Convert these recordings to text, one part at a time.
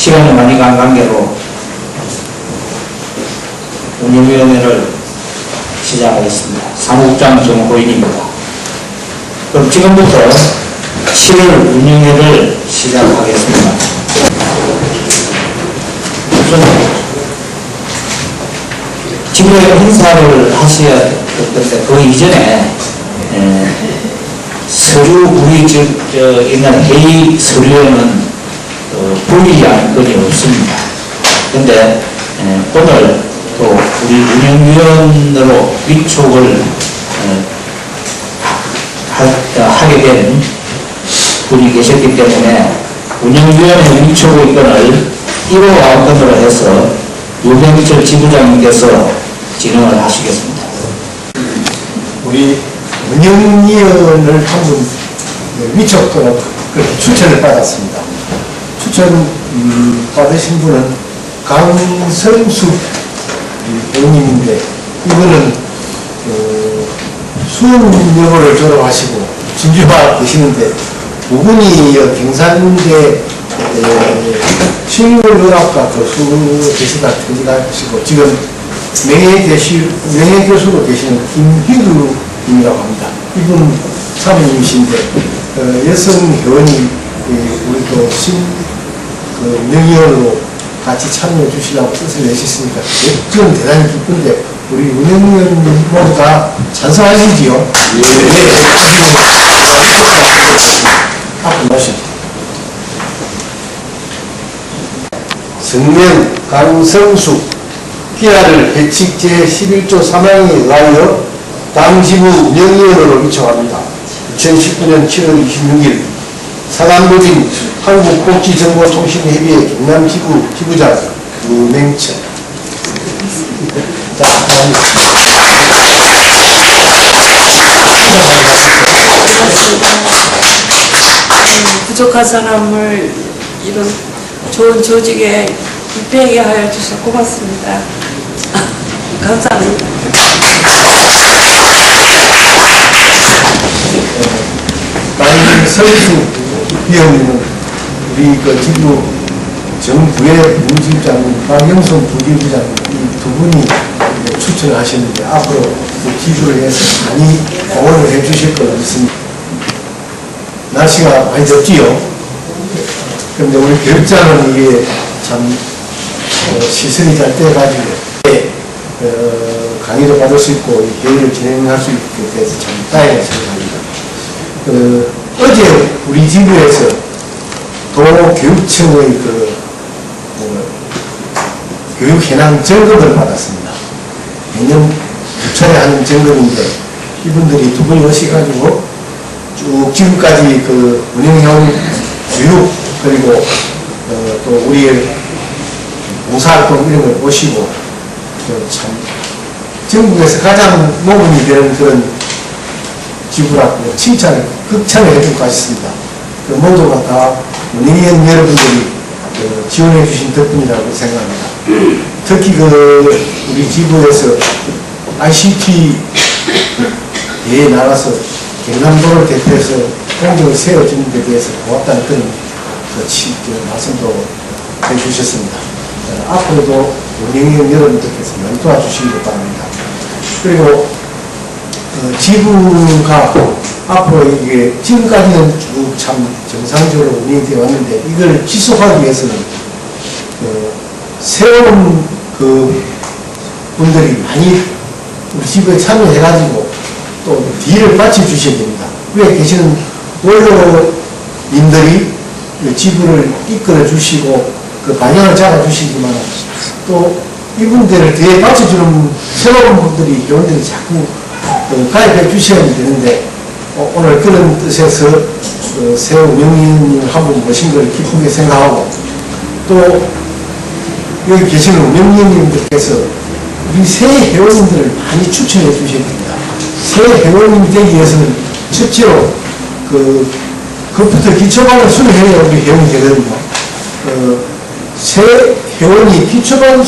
시간이 많이 간 관계로 운영위원회를 시작하겠습니다. 사무국장 정호인입니다. 그럼 지금부터 7월 운영회를 시작하겠습니다. 우선 지구에 행사를 하셔야 될 건데 그 이전에 에, 서류 저, 저 옛날 회의 서류에는 어, 불리한 건이 없습니다. 근데 에, 오늘 또 우리 운영위원으로 위촉을 어, 하, 어, 하게 된 분이 계셨기 때문에 운영위원회 위촉의 건을 1호 아웃건으로 해서 유병철 지부장님께서 진행을 하시겠습니다. 우리 운영위원을 한분 위촉으로 그렇게 추천을 받았습니다. 추천 음, 받으신 분은 강성숙 의원님인데 이분은 어, 수원여고를 졸업하시고 진주화 되시는데 우군이 경산대 식물의학과 교수 되시다 퇴직하시고 지금 명예교수로 계시는 김희두님이라고 합니다. 이분 사모님이신데 어, 여성 회원이 예, 우리 또 신, 그 명의원으로 같이 참여해 주시려고 뜻을 내셨으니까 저는 대단히 기쁜데 우리 운영위원 모두 다 찬성하시지요? 예. 앞으로 나오시죠. 성명 강성숙 피아를 배칙 제 11조 3항에 의하여 당지부 운영위원으로 위촉합니다. 2019년 7월 26일 사단법인 한국복지정보통신협의회 경남지부 지부장 유맹철 자, 감사합니다. 부족한 사람을 이런 좋은 조직에 입회하게 하여 주셔서 고맙습니다. 감사합니다. 강성숙 위원님은 우리 그 지부 정부의 문지부장님, 박영선 부지부장님 이두 분이 추천을 하셨는데 앞으로 그 지부를 위해서 많이 공헌을 해 주실 거라 믿습니다. 날씨가 많이 덥지요? 그런데 우리 교육자는 이게 참 어, 시선이 잘 떼가지고 어, 강의도 받을 수 있고 이 회의를 진행할 수 있게 돼서 참 다행히 생각합니다. 그, 어제 우리 지부에서 도교육청의 그, 뭐, 교육 현황 점검을 받았습니다. 매년 두 차례 하는 점검인데 이분들이 두 분이 오셔가지고 쭉 지금까지 그 운영해온 교육 그리고 어, 또 우리의 봉사활동 이런 걸 보시고 그참 전국에서 가장 모범이 되는 그런 지구라고 칭찬을 극찬을 해줄 것 같습니다. 그 모두가 다 운영위원 여러분들이 그 지원해 주신 덕분이라고 생각합니다. 특히 그 우리 지구에서 ICT 대회에 나가서 경남도를 대표해서 공정을 세워주는 데 대해서 고맙다는 그런 그 치, 그 말씀도 해주셨습니다. 어, 앞으로도 운영위원 여러분들께서 많이 도와주시기 바랍니다. 그리고 어, 지부가 앞으로 이게 지금까지는 쭉 참 정상적으로 운영이 되어 왔는데 이걸 지속하기 위해서는 어, 새로운 그 분들이 많이 우리 지부에 참여해가지고 또 뒤를 받쳐주셔야 됩니다. 위에 계시는 원로님들이 그 지부를 이끌어 주시고 그 방향을 잡아 주시지만 또 이분들을 뒤에 받쳐주는 새로운 분들이 회원들이 자꾸 어, 가입해 주셔야 되는데 어, 오늘 그런 뜻에서 어, 새 운영위원님 한분 모신 걸 기쁘게 생각하고 또 여기 계시는 운영위원님들께서 우리 새 회원님들을 많이 추천해 주셔야 됩니다. 새 회원님이 되기 위해서는 첫째로 그 그것부터 기초반을 수료해야 우리 회원이 되거든요. 어, 새 회원이 기초반을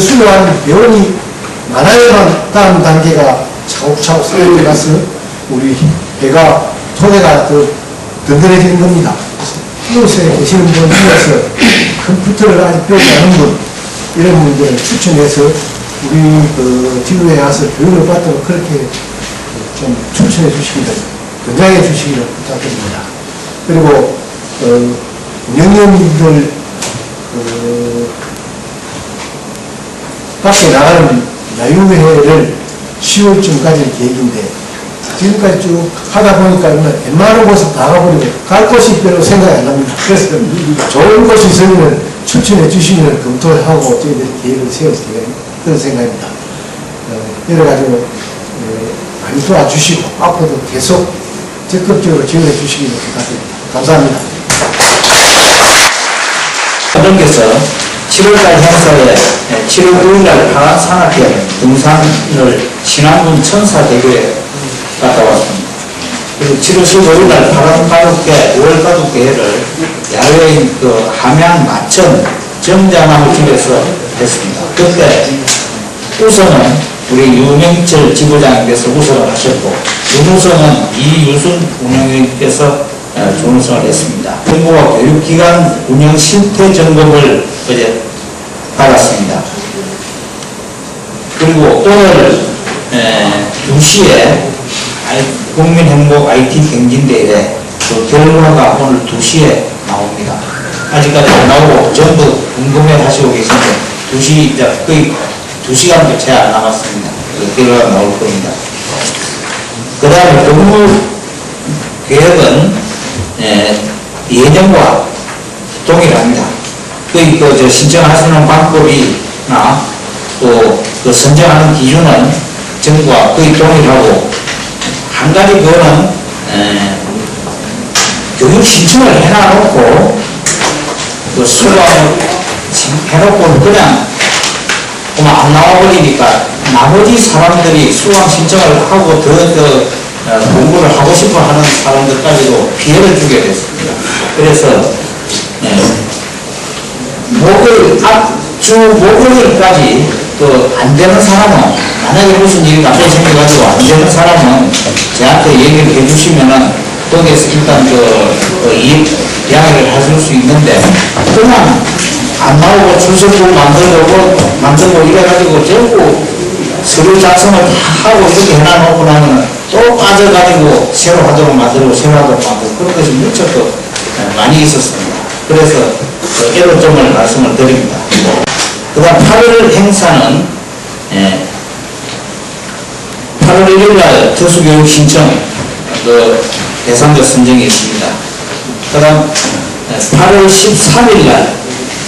수료한 회원이 많아야만 다음 단계가 차곡차곡 쌓여가서 우리 배가 토대가 더 든든해지는 겁니다. 이웃에 계시는 분 중에서 컴퓨터를 아직 배우지 않은 분, 이런 분들을 추천해서 우리 그 지구에 와서 교육을 받도록 그렇게 좀 추천해 주시기를, 권장해 주시기를 부탁드립니다. 그리고, 어, 운영위원님들, 그, 밖에 나가는 야유회를 10월쯤까지 계획인데, 지금까지 쭉 하다 보니까 웬만한 곳을 다 가버리고 갈 곳이 별로 생각이 안 납니다. 그래서 좋은 곳이 있으면 추천해 주시면 검토를 하고 저희들이 계획을 세워서 그런 생각입니다. 가지로 어, 많이 도와주시고 앞으로도 계속 적극적으로 지원해 주시기를 부탁드립니다. 감사합니다. 선생님께서 7월달 행사에 7월 9일날 파란 산악회 등산을 신안군 천사 대교에 갔다 왔습니다. 그리고 7월 15일 날 파란 가족회 5월 가족회를 야외인 그 함양 마천 정자나무 집에서 했습니다. 그때 우선은 우리 유명철 지부장님께서 우선을 하셨고 준우선은 이유순 운영위원께서 어, 준우선을 했습니다. 정부와 교육기관 운영 실태 점검을 어제 받았습니다. 그리고 오늘 에, 2시에 국민행복 IT 경진대회 그 결과가 오늘 2시에 나옵니다. 아직까지 안 나오고 전부 궁금해 하시고 계신데 2시 이제 거의 2시간도 채 안 남았습니다. 그 결과가 나올 겁니다. 그 다음에 근무 계획은 에, 예년과 동일합니다. 거의 그저 신청하시는 방법이나 또 그 선정하는 기준은 전과 거의 동일하고 한 가지 그거는 에, 교육 신청을 해놔놓고 그 수강을 신- 해놓고 그냥 그만 안 나와버리니까 나머지 사람들이 수강 신청을 하고 더, 더 어, 공부를 하고 싶어 하는 사람들까지도 피해를 주게 됐습니다. 그래서 예, 목요일, 앞주 목요일까지 그 안 되는 사람은 만약에 무슨 일이 갑자기 생겨가지고 안 되는 사람은 저한테 얘기를 해주시면은 거기에서 일단 그, 그 양해를 해줄 수 있는데 그냥 안 나오고 만들고 뭐 만들고 이래가지고 전부 서류 작성을 다 하고 이렇게 해놔놓고 나면 또 빠져가지고 새로 하도록 만들고 새로 하도록 만들고 그런 것이 무척 또 많이 있었습니다. 그래서 그 애로점을 말씀을 드립니다. 그 다음 8월 행사는 예, 8월 1일 날 특수교육 신청 그 대상자 선정이 있습니다. 그 다음 8월 13일 날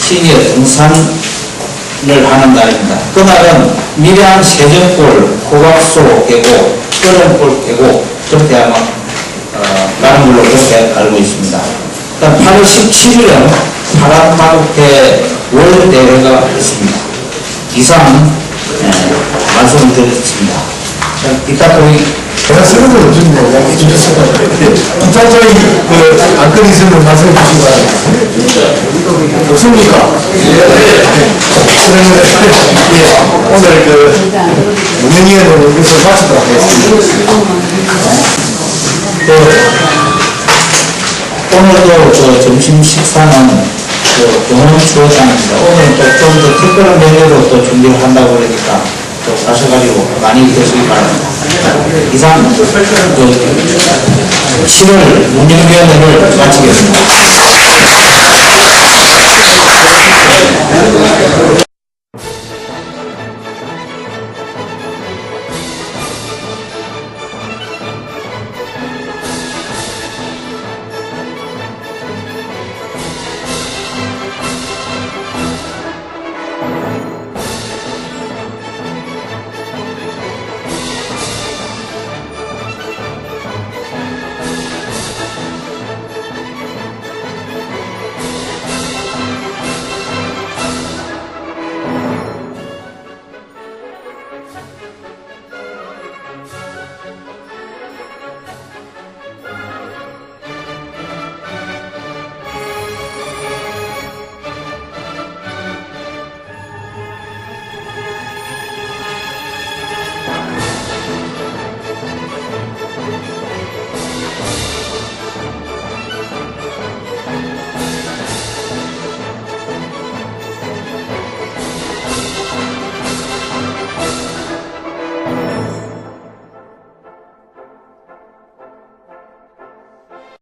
시니어 등산을 하는 날입니다. 그날은 밀양 세정골, 고각소 계곡, 끓은골 계곡 그렇게 아마 어, 걸로 그렇게 알고 있습니다. 그다음 8월 17일은 파란마국회 월 대회가 있습니다. 이상 예, 말씀을 드렸습니다. 자, 이따 또 이- 제가 쓰는 걸 없는데 이야기해 주셨어요. 부탁적인 그 안건이 있으면 말씀해 주시기 바랍니다. 없습니까? 네. 그러면 예, 오늘 그 문영위원회는 여기서 마치도록 하겠습니다. 또 오늘도 저 점심 식사는 그 경험을 주었다는데 오늘 또좀 더 특별한 메뉴로 또 준비를 한다고 그러니까 또 가셔가지고 많이 드시기 바랍니다. 이상 그 7월 운영위원회를 마치겠습니다.